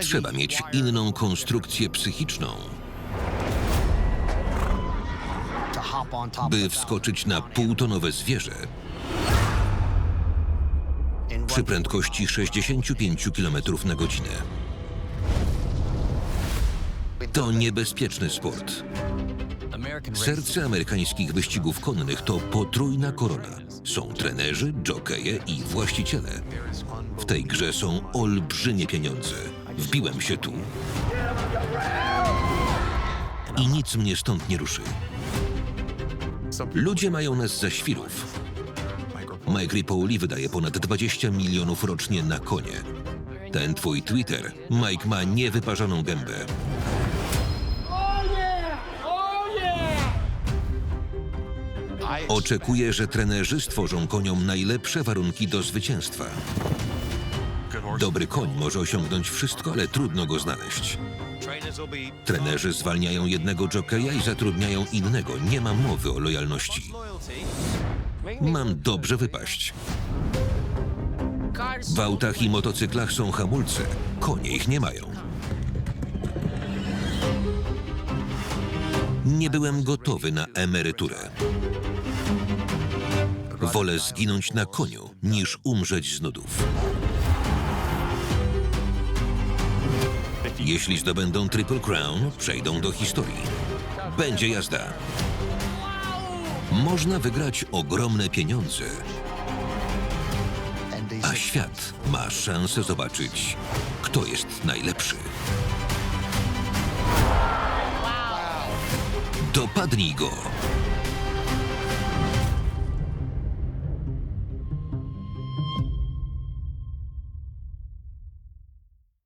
Trzeba mieć inną konstrukcję psychiczną, by wskoczyć na półtonowe zwierzę przy prędkości 65 km na godzinę. To niebezpieczny sport. Serce amerykańskich wyścigów konnych to potrójna korona. Są trenerzy, jokeje i właściciele. W tej grze są olbrzymie pieniądze. Wbiłem się tu. I nic mnie stąd nie ruszy. Ludzie mają nas za świrów. Mike Ripouli wydaje ponad 20 milionów rocznie na konie. Ten twój Twitter, Mike ma niewyparzoną gębę. Oczekuję, że trenerzy stworzą koniom najlepsze warunki do zwycięstwa. Dobry koń może osiągnąć wszystko, ale trudno go znaleźć. Trenerzy zwalniają jednego jokeja i zatrudniają innego. Nie ma mowy o lojalności. Mam dobrze wypaść. W autach i motocyklach są hamulce. Konie ich nie mają. Nie byłem gotowy na emeryturę. Wolę zginąć na koniu, niż umrzeć z nudów. Jeśli zdobędą Triple Crown, przejdą do historii. Będzie jazda. Można wygrać ogromne pieniądze, a świat ma szansę zobaczyć, kto jest najlepszy. Dopadnij go.